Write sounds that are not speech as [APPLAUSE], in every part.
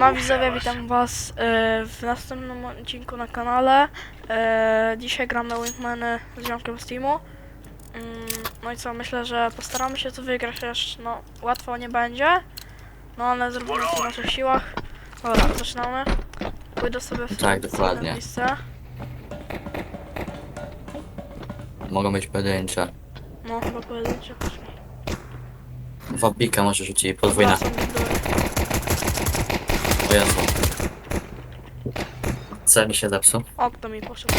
Ma widzowie, witam was e, w następnym odcinku na kanale. E, dzisiaj gramy Wingmany z ziomkiem z teamu. Mm, No i co, myślę, że postaramy się to wygrać, chociaż no łatwo nie będzie. No ale zrobimy to w naszych siłach. Dobra, zaczynamy. Pójdę sobie w Tak, dokładnie. miejsce. Mogą być pojedyncze. No chyba pojedyncze. Wabika może rzucić podwójna. Wracam do góry. O Jezu. Co mi się zepsuł? Okno mi poszedł.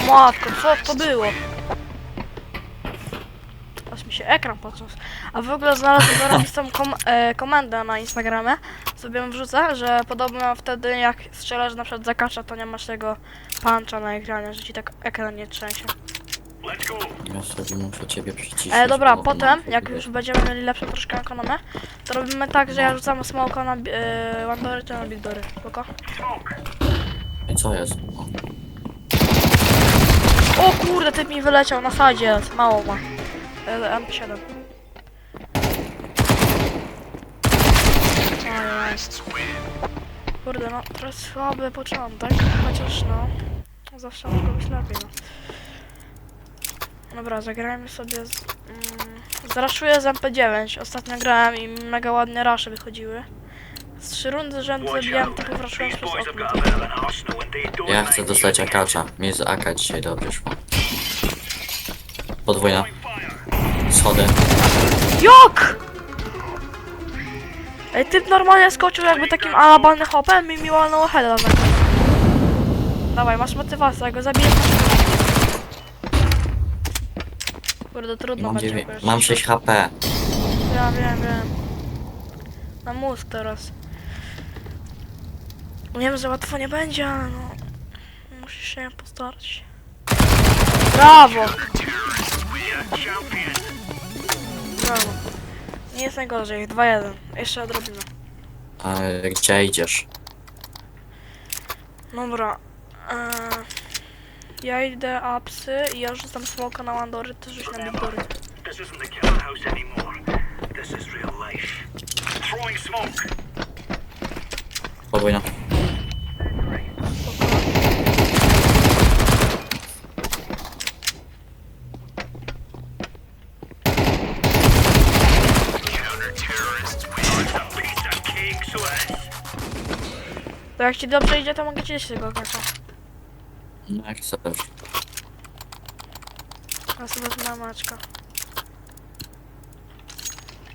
O matko, co to było? Aż mi się ekran podniósł. A w ogóle znalazłem zarobistą [LAUGHS] kom e, komendę na Instagramie. Sobie ją wrzucę, że podobno wtedy jak strzelasz na przykład zakacza, to nie masz tego puncha na ekranie, że ci tak ekran nie trzęsie. Ja sobie muszę ciebie przyciszyć. E, dobra, bo potem, mam- jak już będziemy mieli lepszą troszkę ekonomię, to robimy tak, że ja rzucam smoka na e, Wandory, czy na Big Dory. Spoko? I co jest? O, O kurde, typ mi wyleciał na sadzie, mało ma. E, MP7. Ajaj. Kurde, no trochę słaby początek, chociaż no, zawsze mogło być lepiej, no. Dobra, zagrajmy sobie z... Mm, zaraszuję z MP9, ostatnio grałem i mega ładnie rasze wychodziły. Z trzy rundy rzędu zabijałem, tylko raszując przez okno. Ja chcę dostać akacza. Mi z AK dzisiaj dobrze szło. Podwójna. Schody. Jak? Ej, typ normalnie skoczył jakby takim alabalnym hopem i mi walnął heada na. Dawaj, masz motywację, ja go zabiję. Kurde, trudno Mam, będzie. dziewię... jakoś. Mam 6 HP. Ja wiem, wiem. Na mózg teraz. Wiem, że łatwo nie będzie, ale no... Musisz się postarać. Brawo! Brawo. Nie jest najgorzej, 2-1. Jeszcze odrobinę. A gdzie idziesz? Dobra. Eee, ja idę apsy i ja rzucam smoka na Wandory, ty rzuć na Bigdory. This isn't the killer house anymore. This is real life. Throwing smoke. Podwójna. Of. To jak ci dobrze idzie, to mogę ci jeszcze tego kacza. No jak chcesz. Sobie wezmę maczka.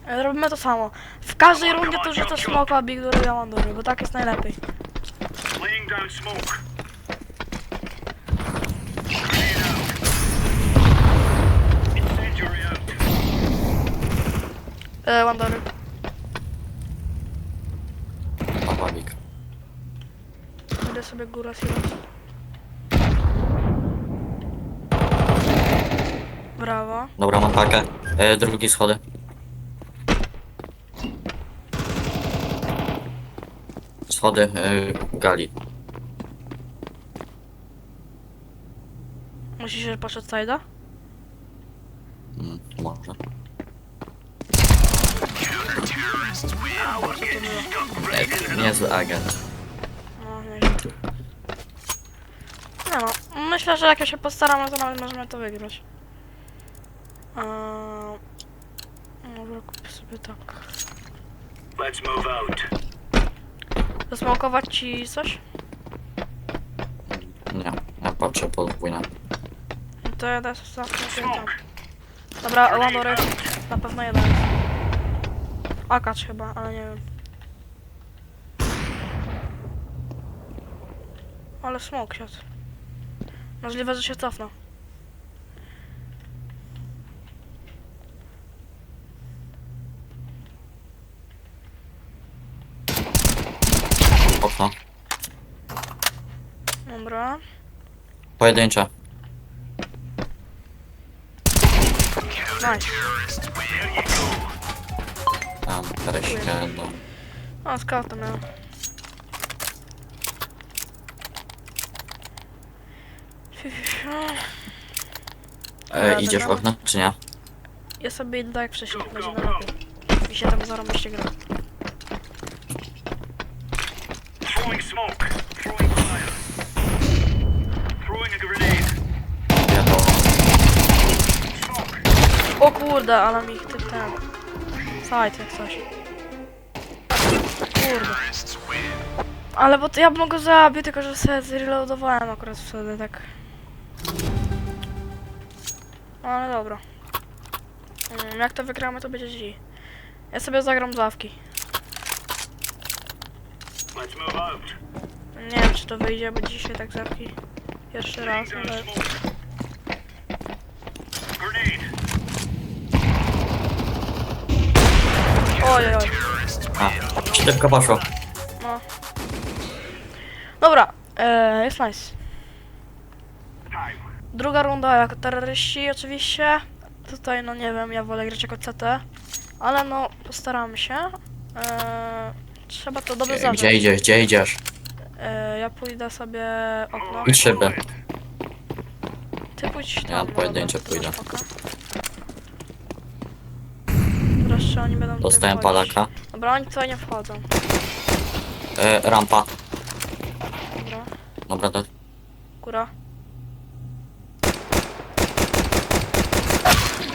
E, Robimy to samo. W każdej rundzie to rzucę smoka, a Big Dory, ja Wandory, bo tak jest najlepiej. Laying down smoke. Incendiary out. E, Wandory. Sobie górę silać. Dobra, mam pakę. E, drugi schody. Schody e, gali. Musisz się poszedł side'a? Mm, może. E, niezły agent. No, nie wiem. Nie no, myślę, że jak się postaramy, to nawet możemy to wygrać. Eee, dobra, kupię sobie tak. Let's move out. Zasmokować ci coś? Nie, ja patrzę podwójna. No to ja teraz zasmokuję tam. Dobra, Wandory, na pewno jeden jest. Akacz chyba, ale nie wiem. Ale smok siadł. Możliwe, że się cofnął. Okno. Dobra. Pojedyncze. Nice. Tam, tereśkę, no. O, skauta miał. E, idziesz w okno, czy nie? ja sobie idę tak jak wcześniej, będzie na lepiej. Mi się tam zarobiście gra. O kurde, ale mi ty ten... Sajt jak coś. Kurde. Ale bo to ja bym go zabił, tylko że sobie zreloadowałem akurat wtedy, tak. No, Ale dobra. Mm, Jak to wygramy, to będzie G. Ja sobie zagram z ławki. Let's move out. Nie wiem, czy to wyjdzie, bo dzisiaj tak zawki. Pierwszy raz, ale... Oj, oj, oj. A, szybko poszło. No. Dobra, e, jest nice. Druga runda jako terroryści oczywiście. Tutaj no nie wiem, ja wolę grać jako CT. Ale no, postaramy się. E, trzeba to dobrze Gdzie, gdzie idziesz, gdzie idziesz? E, ja pójdę sobie okno. Idź szyby. Ty pójdź tam. Ja pojedynczo dobra, pójdę. spoko. Oni będą tutaj Dostałem wchodzić. palaka. Dobra, oni tutaj nie wchodzą. E, rampa. Dobra, Dobra, to góra.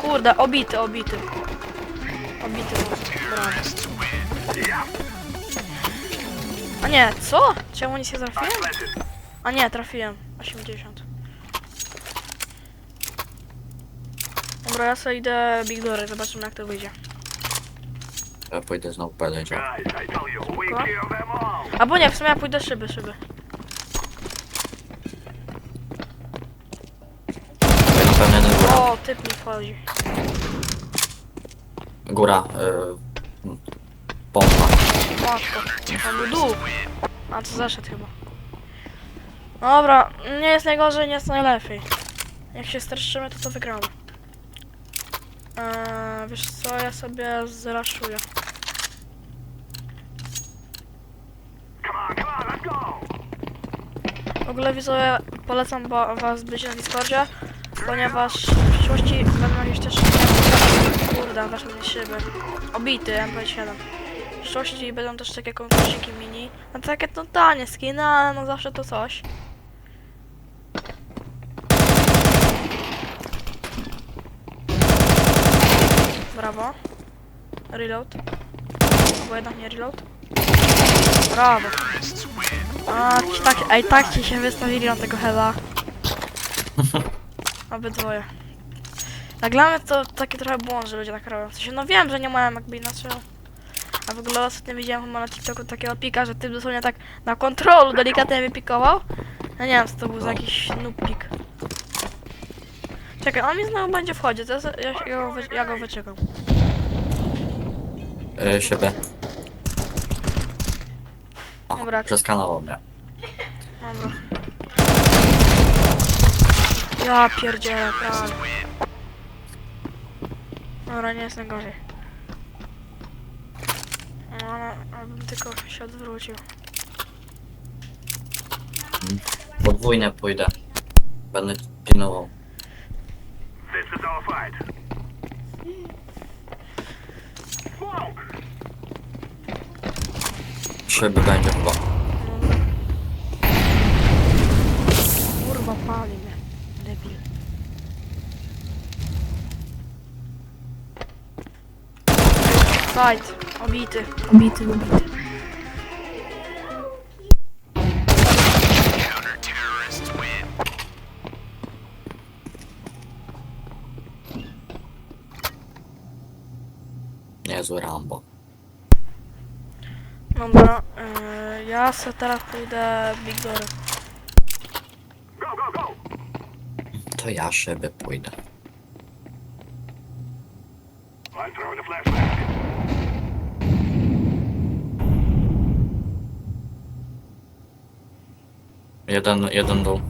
Kurde, obity, obity. Obity mocno. Brawo. A nie, co? Czemu nic nie trafiłem? A nie, trafiłem. 80. Dobra, ja sobie idę Big Dory, zobaczymy jak to wyjdzie. ja pójdę znowu all. Albo nie, w sumie ja pójdę szyby, szyby. O, typ mi wchodzi. Góra. Y, pompa. On był dół. A co zaszedł chyba. Dobra, nie jest najgorzej, nie jest najlepiej. Jak się streszczymy, to to wygramy. Eee, wiesz co, ja sobie zraszuję. W ogóle widzowie, polecam was być na Discordzie, ponieważ w przyszłości będą jakieś też... Kurde, weszły mi szyby. Obity MP7. Przyszłości będą też takie konkursiki mini. No takie to tanie skiny, ale no zawsze to coś. Brawo. Reload. Albo jednak nie reload. Brawo. A, ci tak, ej, tak ci się wystawili na tego hela. [LAUGHS] Obydwoje. Tak dla mnie to taki trochę błąd, że ludzie tak robią. W sensie, no wiem, że nie mają jakby inaczej. A w ogóle ostatnio widziałem chyba na TikToku takiego pika, że ty dosłownie tak na kontrolu delikatnie wypikował. Ja nie wiem, co to był za jakiś noob pik. Czekaj, on mi znowu będzie wchodzić, to ja, ja, go, wy- ja go wyczekam. Y, szyby. O, Dobra. przeskanował mnie. Dobra. Ja pierdzielę, prawie. Dobra, nie jest najgorzej. No, abym tylko się odwrócił. Podwójne pójdę. Będę pilnował. This is our fight. Smoke. Szyby będzie chyba. Fight. Obity. Obity, obity. Niezły Rambo. Dobra, yy, ja se teraz pójdę Big Dory. Go, go, go. To ja szyby pójdę. I'm throwing a flashbang. Jeden, jeden dół.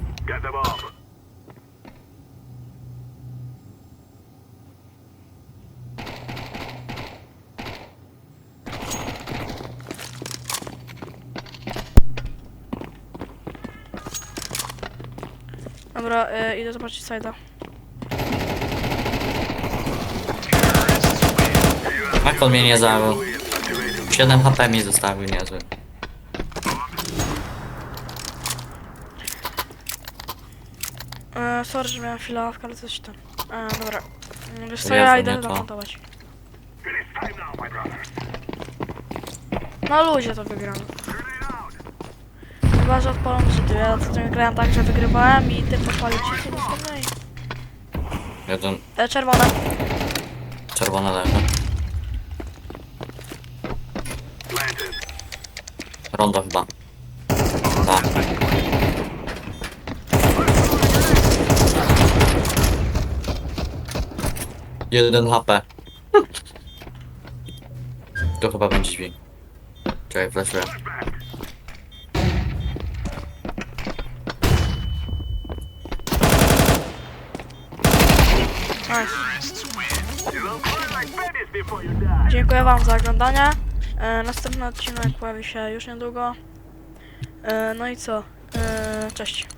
Dobra, yy, idę zobaczyć side'a. Jak on mnie nie zabrał? 7 HP mi zostawił, niezły. E, sorry, że miałem chwilę awka, ale coś tam. E, dobra. Wiesz co, Jezu, ja nie idę to. zamontować. Na luzie to wygram. Chyba, że odpalam cheaty. Ja ostatnio grałem tak, że wygrywałem i ty podpalił cheaty, no to no i... Jeden E, czerwone. czerwony leży. Rondo chyba. Tak. Jeden HP. To chyba będzie dźwięk. Czekaj, flashuję. Dziękuję wam za oglądanie. E, następny odcinek pojawi się już niedługo. E, no i co? E, cześć.